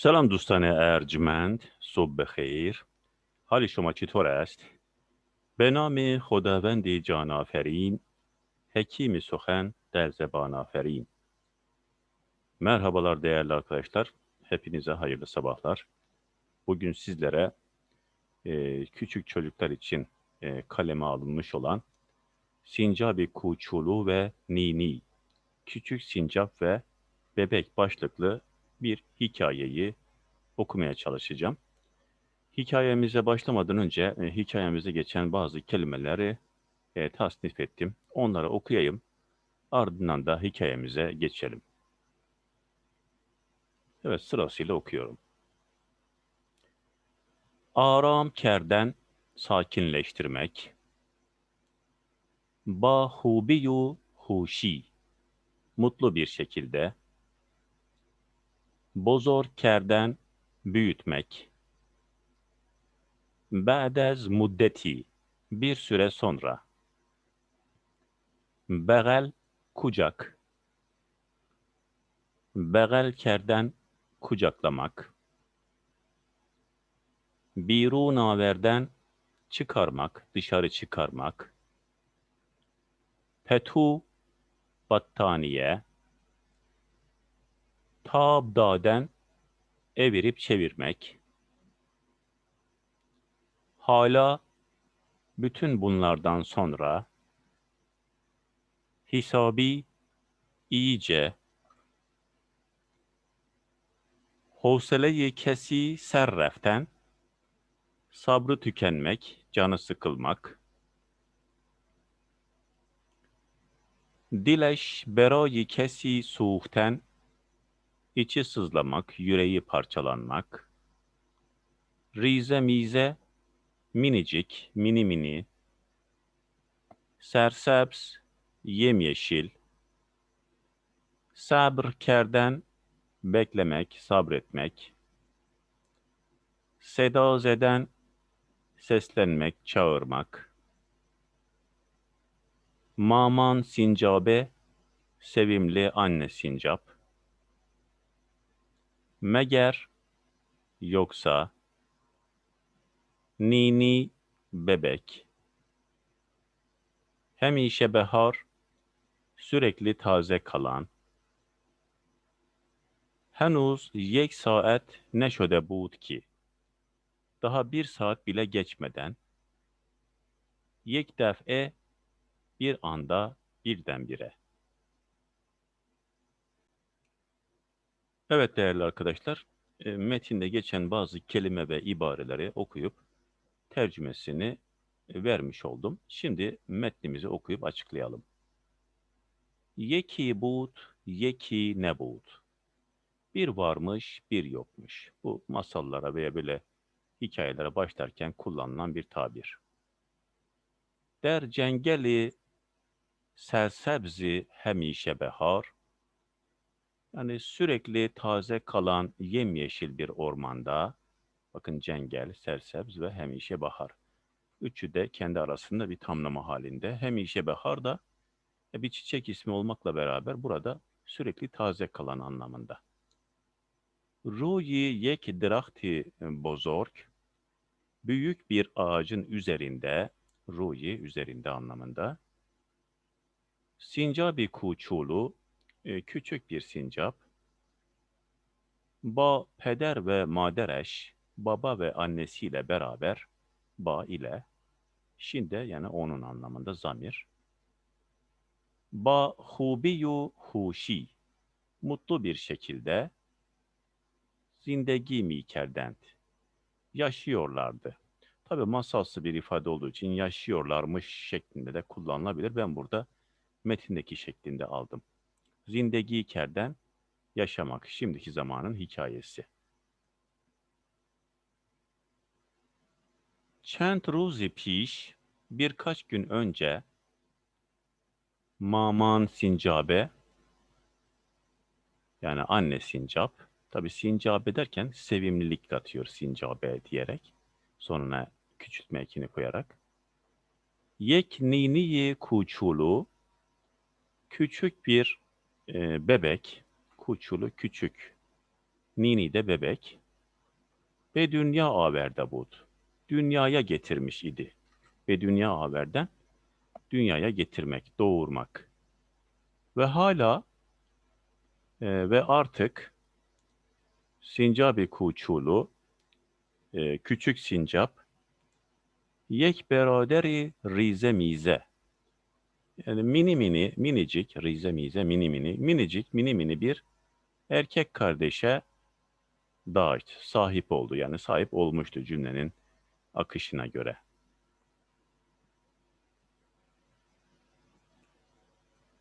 سلام دوستان ارجمند صبح بخیر حال شما چطور است؟ به نام خداوند جان آفرین حکیم سخن در زبان آفرین Merhabalar değerli arkadaşlar. Hepinize hayırlı sabahlar. Bugün sizlere e, küçük çocuklar için e, kaleme alınmış olan Sincabi Kuçulu ve Nini, Küçük Sincap ve Bebek başlıklı bir hikayeyi okumaya çalışacağım. Hikayemize başlamadan önce e, hikayemize geçen bazı kelimeleri e, tasnif ettim. Onları okuyayım. Ardından da hikayemize geçelim. Evet sırasıyla okuyorum. Aram kerden sakinleştirmek. Ba hubiyu huşi. Mutlu bir şekilde. Bozor kerden büyütmek. Ba'dez muddeti. Bir süre sonra. Begel kucak. Begel kerden kucaklamak. Biru naverden çıkarmak, dışarı çıkarmak. Petu battaniye. Tabdaden evirip çevirmek. Hala bütün bunlardan sonra hisabi iyice Hevsele-i kesi serreften, sabrı tükenmek, canı sıkılmak, dileş berayı kesi soğukten, içi sızlamak, yüreği parçalanmak, rize mize, minicik, mini mini, sersebs, yemyeşil, sabr kerden, beklemek, sabretmek, sedaz eden, seslenmek, çağırmak, maman sincabe, sevimli anne sincap, meğer yoksa nini bebek. Hemişe behar sürekli taze kalan. Henüz yek saat ne şöde bud ki? Daha bir saat bile geçmeden. Yek def'e bir anda birdenbire. Evet değerli arkadaşlar, e, metinde geçen bazı kelime ve ibareleri okuyup tercümesini vermiş oldum. Şimdi metnimizi okuyup açıklayalım. Yeki but, yeki ne but. Bir varmış, bir yokmuş. Bu masallara veya böyle hikayelere başlarken kullanılan bir tabir. Der cengeli sersebzi hemişe behar, yani sürekli taze kalan yemyeşil bir ormanda, bakın cengel, sersebz ve hemişe bahar. Üçü de kendi arasında bir tamlama halinde. Hemişe bahar da e, bir çiçek ismi olmakla beraber burada sürekli taze kalan anlamında. Ruyi yek drahti e, bozork, büyük bir ağacın üzerinde, ruyi üzerinde anlamında, sincabi kuçulu, e, küçük bir sincap. Ba peder ve madereş, baba ve annesiyle beraber, ba ile, şimdi yani onun anlamında zamir. Ba hubiyu huşi, mutlu bir şekilde, zindegi mi kerdent. Yaşıyorlardı. Tabi masalsı bir ifade olduğu için yaşıyorlarmış şeklinde de kullanılabilir. Ben burada metindeki şeklinde aldım. Zindegi kerden yaşamak şimdiki zamanın hikayesi. Çent ruzi piş birkaç gün önce Maman Sincabe yani anne Sincap Tabi sincabe derken sevimlilik katıyor sincabe diyerek. Sonuna küçültme ekini koyarak. Yek niniyi kuçulu küçük bir e, bebek kuçulu küçük Nini de bebek. Ve dünya averde bud. Dünyaya getirmiş idi. Ve dünya averden dünyaya getirmek, doğurmak. Ve hala e, ve artık Sincabi Kuçulu e, küçük sincap yek beraderi rize mize yani mini mini minicik rize mize mini mini minicik mini mini bir erkek kardeşe daşt sahip oldu yani sahip olmuştu cümlenin akışına göre.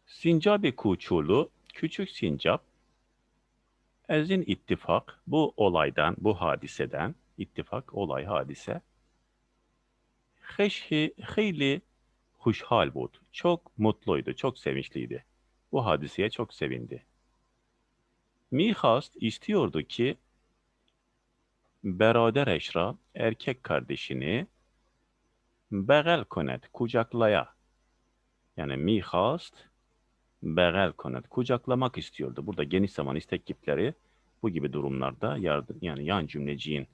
Sincabi Kuçulu küçük sincap ezin ittifak bu olaydan bu hadiseden ittifak olay hadise Heşhi hayli huşhal bud. Çok mutluydu, çok sevinçliydi. Bu hadiseye çok sevindi. Mihast istiyordu ki berader eşra erkek kardeşini begel konet, kucaklaya. Yani mihast begel konet, kucaklamak istiyordu. Burada geniş zaman istek kipleri bu gibi durumlarda yardım, yani yan cümleciğin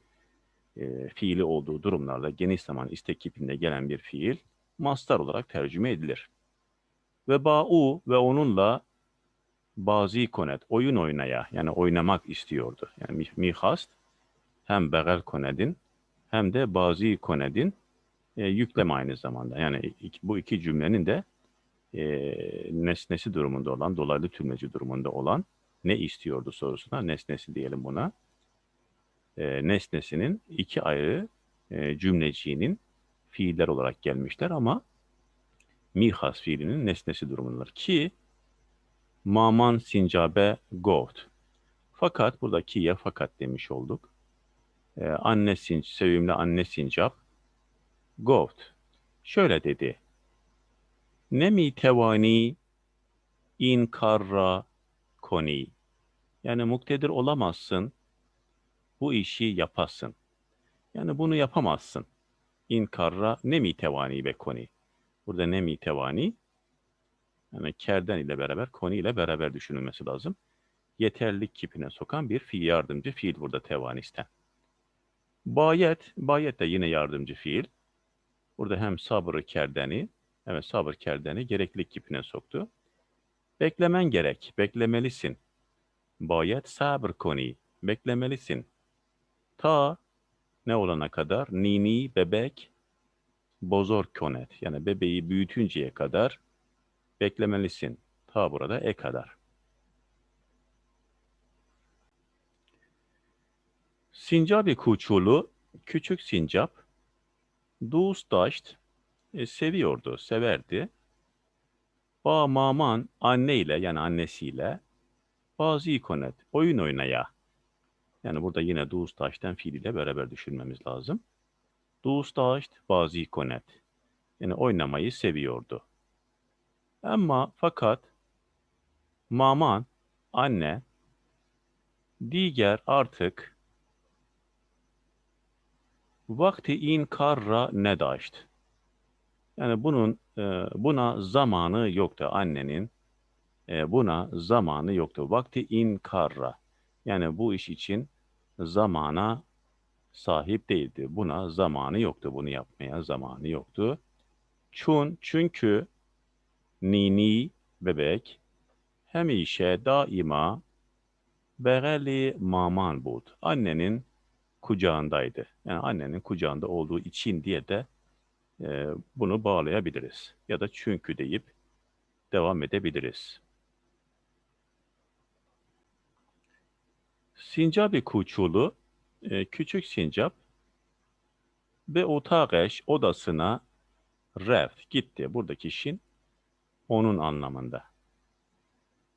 e, fiili olduğu durumlarda geniş zaman istek kipinde gelen bir fiil mastar olarak tercüme edilir. Ve ba'u ve onunla bazı konet, oyun oynaya yani oynamak istiyordu. Yani mihast hem begel konedin hem de bazı konedin e, yükleme aynı zamanda. Yani iki, bu iki cümlenin de e, nesnesi durumunda olan, dolaylı tümleci durumunda olan ne istiyordu sorusuna, nesnesi diyelim buna. E, nesnesinin iki ayrı e, cümleciğinin fiiller olarak gelmişler ama mihas fiilinin nesnesi durumundadır. Ki maman sincabe got. Fakat buradaki ya fakat demiş olduk. Ee, anne sinc, sevimli anne sincap got. Şöyle dedi. Ne mi tevani in karra koni. Yani muktedir olamazsın. Bu işi yapasın. Yani bunu yapamazsın inkarra nemi tevani ve koni. Burada nemi tevani yani kerden ile beraber koni ile beraber düşünülmesi lazım. Yeterlik kipine sokan bir fiil yardımcı fiil burada tevanisten. Bayet, bayet de yine yardımcı fiil. Burada hem sabrı kerdeni, evet sabır kerdeni gereklilik kipine soktu. Beklemen gerek, beklemelisin. Bayet sabır koni, beklemelisin. Ta ne olana kadar? Nini, bebek, bozor konet. Yani bebeği büyütünceye kadar beklemelisin. Ta burada e kadar. Sincabi kuçulu, küçük sincap, Dustdaşt, e, seviyordu, severdi. Ba maman anne ile yani annesiyle bazı ikonet oyun oynaya yani burada yine Dustaş'ten fiiliyle beraber düşünmemiz lazım. Dustaşt bazı konet. Yani oynamayı seviyordu. Ama fakat maman, anne, diğer artık vakti in karra ne daşt. Yani bunun e, buna zamanı yoktu annenin. E, buna zamanı yoktu. Vakti in karra. Yani bu iş için zamana sahip değildi. Buna zamanı yoktu. Bunu yapmaya zamanı yoktu. Çun çünkü nini bebek hem işe daima bereli maman bud. Annenin kucağındaydı. Yani annenin kucağında olduğu için diye de e, bunu bağlayabiliriz. Ya da çünkü deyip devam edebiliriz. Sincabi kuçulu, e, küçük sincap ve otağeş odasına ref gitti. Buradaki şin onun anlamında.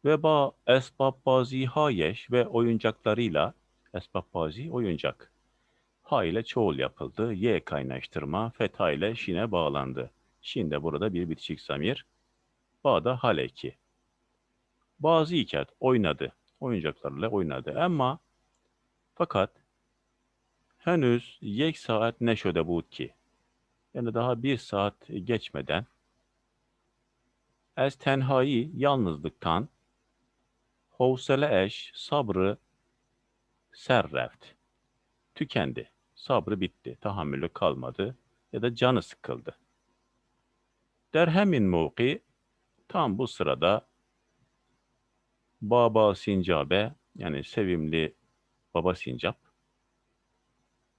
Ve ba esbabbazi hayeş ve oyuncaklarıyla esbabbazi oyuncak. Ha ile çoğul yapıldı. Y kaynaştırma feta ile şine bağlandı. Şin de burada bir bitişik samir. Ba da haleki. Bazı ikat oynadı oyuncaklarla oynadı. Ama fakat henüz yek saat neşöde bu ki. Yani daha bir saat geçmeden ez tenhayı yalnızlıktan hovsele eş sabrı ser reft. Tükendi. Sabrı bitti. Tahammülü kalmadı ya da canı sıkıldı. Der hemin mevki tam bu sırada Baba Sincabe yani sevimli Baba Sincap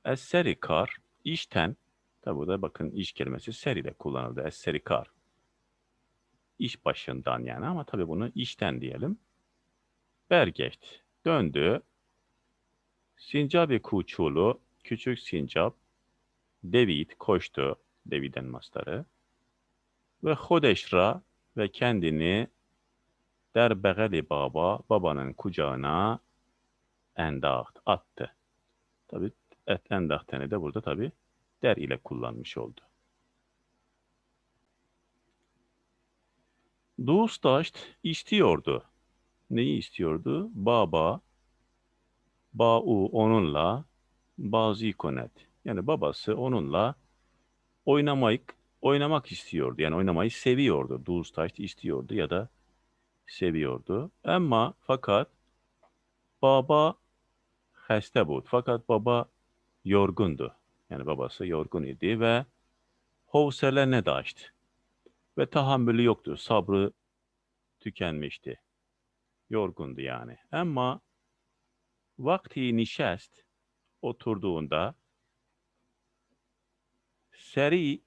Es-serikar işten tabi burada bakın iş kelimesi ser ile kullanıldı. Es-serikar iş başından yani ama tabi bunu işten diyelim. Bergecht döndü. Sincabi kuçulu küçük sincap David koştu. David'in mastarı. Ve Hodeşra ve kendini der begeli baba babanın kucağına endaht attı. Tabi et endahteni de burada tabi der ile kullanmış oldu. Dustaşt istiyordu. Neyi istiyordu? Baba, ba'u onunla, bazı konet. Yani babası onunla oynamak, oynamak istiyordu. Yani oynamayı seviyordu. Dustaşt istiyordu ya da seviyordu. Ama fakat baba hasta bud. Fakat baba yorgundu. Yani babası yorgun idi ve hovsele ne daştı. Ve tahammülü yoktu. Sabrı tükenmişti. Yorgundu yani. Ama vakti nişest oturduğunda seri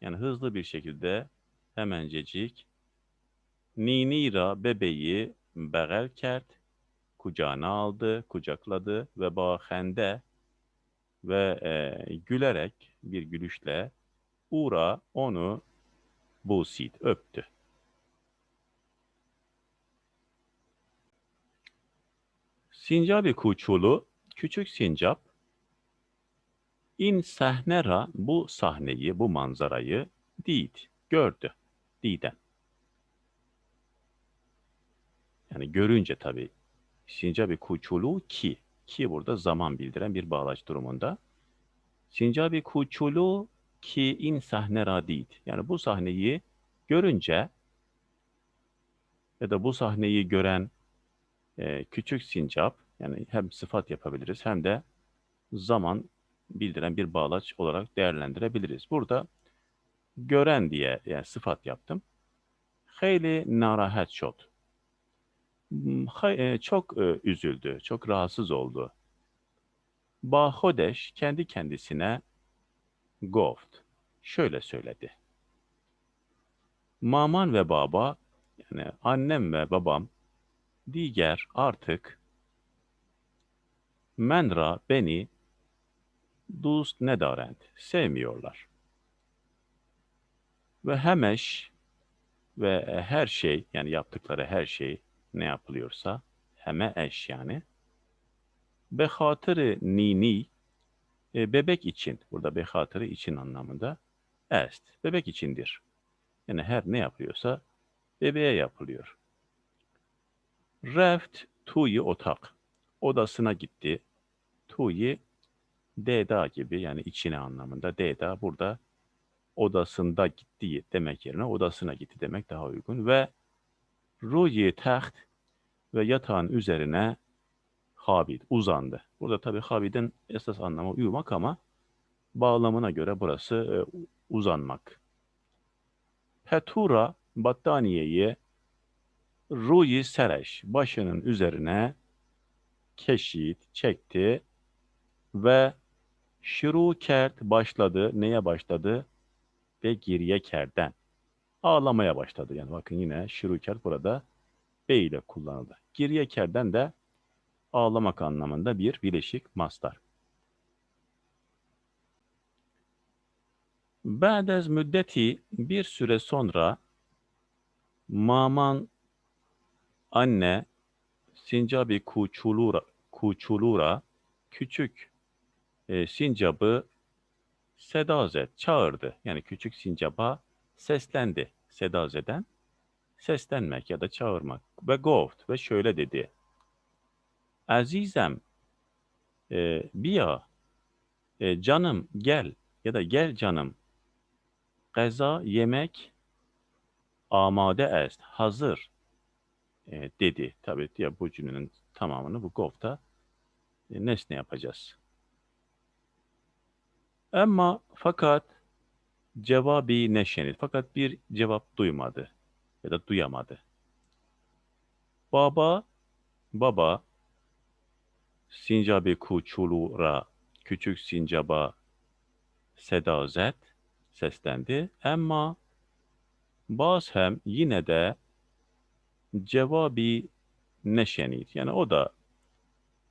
yani hızlı bir şekilde hemencecik Ninira bebeği begel kert, kucağına aldı, kucakladı ve bahende ve e, gülerek bir gülüşle Ura onu busit öptü. Sincabi kuçulu küçük sincap in sahnera bu sahneyi, bu manzarayı did, gördü. Diden. Yani görünce tabii Sincabi kuçulu ki ki burada zaman bildiren bir bağlaç durumunda. Sincabi kuçulu ki in sahne radid. Yani bu sahneyi görünce ya da bu sahneyi gören e, küçük sincap yani hem sıfat yapabiliriz hem de zaman bildiren bir bağlaç olarak değerlendirebiliriz. Burada gören diye yani sıfat yaptım. Hayli narahat şot. Çok üzüldü, çok rahatsız oldu. Bahodeş kendi kendisine Goft şöyle söyledi. Maman ve baba yani annem ve babam diğer artık menra beni dust nedarend sevmiyorlar. Ve hemeş ve her şey yani yaptıkları her şey ne yapılıyorsa heme eş yani. Behatırı nini e, bebek için burada behatırı için anlamında est bebek içindir. Yani her ne yapıyorsa bebeğe yapılıyor. Reft tuyi otak odasına gitti. Tuyi deda gibi yani içine anlamında deda burada odasında gitti demek yerine odasına gitti demek daha uygun ve Ruyi taht ve yatağın üzerine habid, uzandı. Burada tabi habidin esas anlamı uyumak ama bağlamına göre burası e, uzanmak. Petura battaniyeyi ruyi sereş başının üzerine keşit çekti ve şiru kert başladı. Neye başladı? Ve geriye kerden ağlamaya başladı. Yani bakın yine şiruker burada B ile kullanıldı. Geriye kerden de ağlamak anlamında bir bileşik mastar. Ba'dez müddeti bir süre sonra maman anne sincabi kuçulura, kuçulura küçük e, sincabı sedazet çağırdı. Yani küçük sincaba seslendi sedazeden. Seslenmek ya da çağırmak. Ve goft ve şöyle dedi. Azizem e, biya e, canım gel ya da gel canım Geza yemek amade est hazır e, dedi. Tabii ya bu cümlenin tamamını bu gofta e, nesne yapacağız. Ama fakat cevabı neşenit. Fakat bir cevap duymadı ya da duyamadı. Baba, baba sincabı kuçulu ra küçük sincaba seda zet seslendi. Ama baz hem yine de cevabı neşenid. Yani o da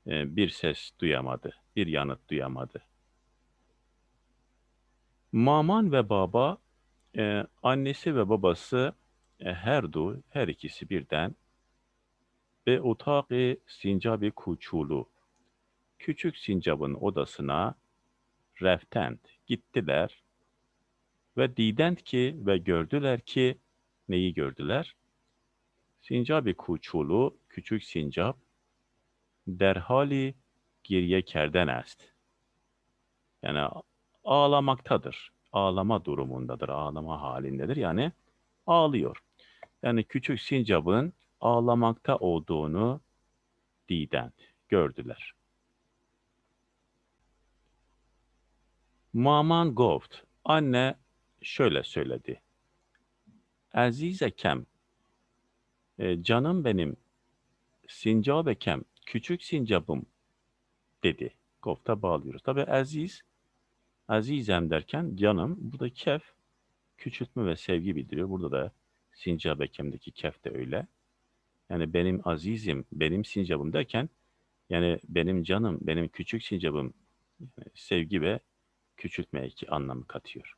e, bir ses duyamadı, bir yanıt duyamadı. Maman ve baba, e, annesi ve babası e, her du, her ikisi birden ve utağı sincabı kuçulu, küçük sincabın odasına reftent gittiler ve dident ki ve gördüler ki neyi gördüler? Sincabı kuçulu, küçük sincap der hali geriye kerden est. Yani ağlamaktadır. Ağlama durumundadır, ağlama halindedir. Yani ağlıyor. Yani küçük sincabın ağlamakta olduğunu diden gördüler. Maman goft, anne şöyle söyledi. Azizekem, e, canım benim, sincabekem, küçük sincabım dedi. Gofta bağlıyoruz. Tabi aziz, azizem derken canım, burada kef, küçültme ve sevgi bildiriyor. Burada da sincabekemdeki kef de öyle. Yani benim azizim, benim sincabım derken, yani benim canım, benim küçük sincabım yani sevgi ve küçültme iki anlamı katıyor.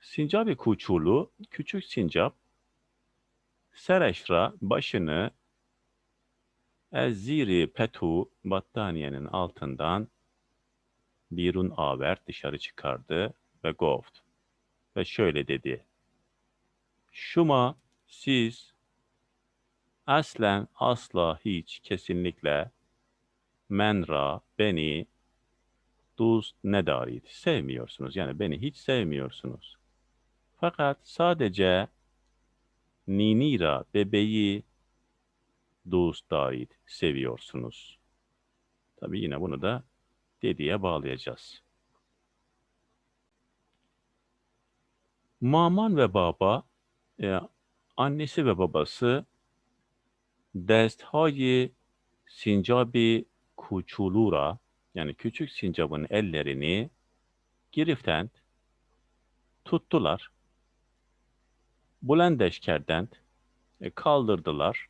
Sincab-ı kuçulu, küçük sincap, sereşra başını ezziri petu battaniyenin altından birun aver dışarı çıkardı ve goft ve şöyle dedi. Şuma siz aslen asla hiç kesinlikle menra beni dost ne darid sevmiyorsunuz. Yani beni hiç sevmiyorsunuz. Fakat sadece Ninira bebeği dost darid seviyorsunuz. Tabi yine bunu da dediye bağlayacağız. Maman ve baba, e, annesi ve babası desthay sincabi kuçulura yani küçük sincabın ellerini giriften tuttular. Bulendeşkerden e, kaldırdılar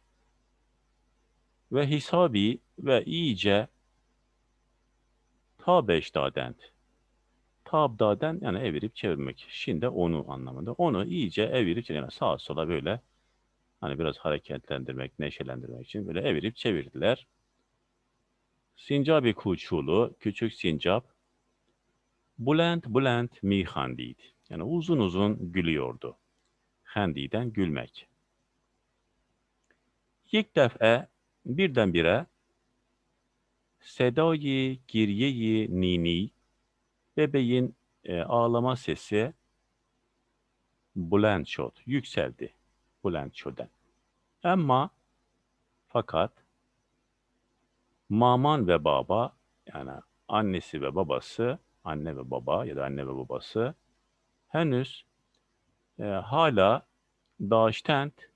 ve hisabi ve iyice tabeşdadent. Tabdaden yani evirip çevirmek. Şimdi onu anlamında. Onu iyice evirip yani sağa sola böyle hani biraz hareketlendirmek, neşelendirmek için böyle evirip çevirdiler. Sincabi kuçulu, küçük sincap, bulent bulent mi handid. Yani uzun uzun gülüyordu. Handiden gülmek. İlk defa birdenbire sedayı giryeyi nini, bebeğin e, ağlama sesi bulent şod, yükseldi. Bulent şoden. Ama fakat Maman ve baba yani annesi ve babası, anne ve baba ya da anne ve babası henüz e, hala daştent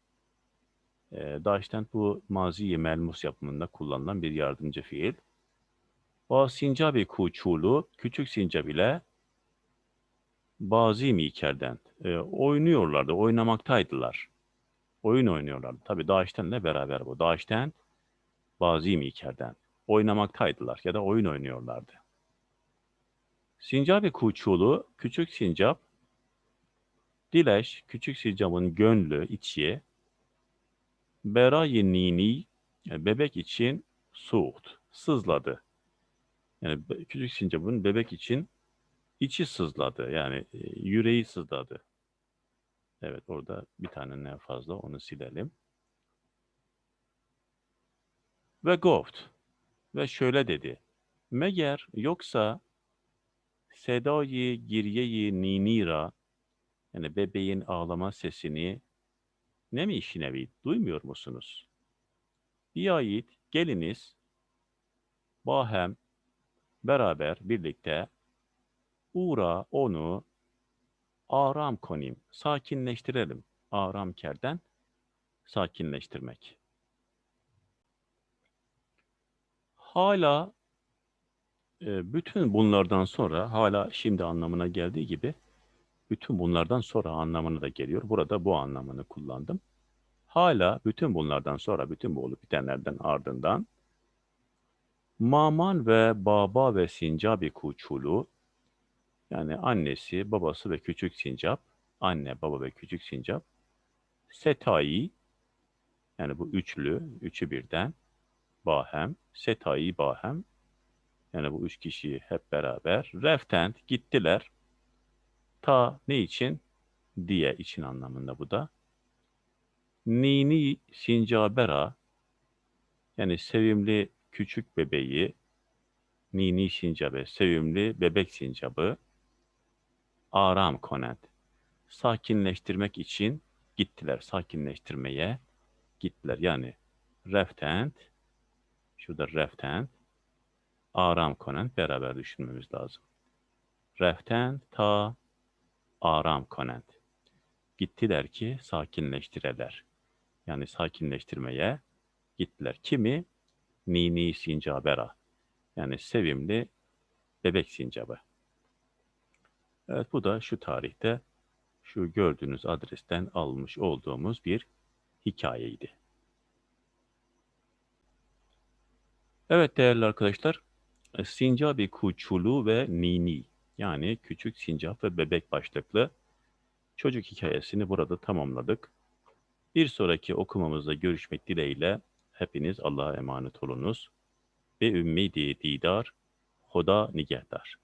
e, daştent bu mazi melmus yapımında kullanılan bir yardımcı fiil. O sincabi kuçulu küçük sincab ile bazı mikerden e, oynuyorlardı, oynamaktaydılar. Oyun oynuyorlardı. Tabi Daşten'le beraber bu. Daşten bazı mikerden oynamaktaydılar ya da oyun oynuyorlardı. Sincap-ı kuçulu, küçük sincap, Dileş, küçük sincapın gönlü, içi, Beray-ı nini, yani bebek için suht, sızladı. Yani küçük sincapın bebek için içi sızladı. Yani e, yüreği sızladı. Evet orada bir tane ne fazla onu silelim. Ve goft. Ve şöyle dedi. Meğer yoksa sedayı giryeyi ninira yani bebeğin ağlama sesini ne mi işinevi duymuyor musunuz? Biayit geliniz bahem beraber birlikte uğra onu aram konim sakinleştirelim. Aram kerden sakinleştirmek. Hala e, bütün bunlardan sonra hala şimdi anlamına geldiği gibi bütün bunlardan sonra anlamına da geliyor. Burada bu anlamını kullandım. Hala bütün bunlardan sonra bütün bu olup bitenlerden ardından Maman ve baba ve Sincabi Kuçulu yani annesi, babası ve küçük sincap, anne, baba ve küçük sincap, Setai, yani bu üçlü, üçü birden, Bahem, Setai Bahem, yani bu üç kişi hep beraber, Reftent gittiler, ta ne için? Diye için anlamında bu da. Nini Sincabera, yani sevimli küçük bebeği, Nini Sincabe, sevimli bebek sincabı, aram konent. Sakinleştirmek için gittiler. Sakinleştirmeye gittiler. Yani reftent, şurada reftent, aram konent beraber düşünmemiz lazım. Reftent ta aram konent. Gittiler ki sakinleştireler. Yani sakinleştirmeye gittiler. Kimi? Nini sincabera. Yani sevimli bebek sincabı. Evet bu da şu tarihte şu gördüğünüz adresten almış olduğumuz bir hikayeydi. Evet değerli arkadaşlar, Sincabi Kuçulu ve Nini yani küçük sincap ve bebek başlıklı çocuk hikayesini burada tamamladık. Bir sonraki okumamızda görüşmek dileğiyle hepiniz Allah'a emanet olunuz. Ve ümmidi didar, Hoda nigehdar.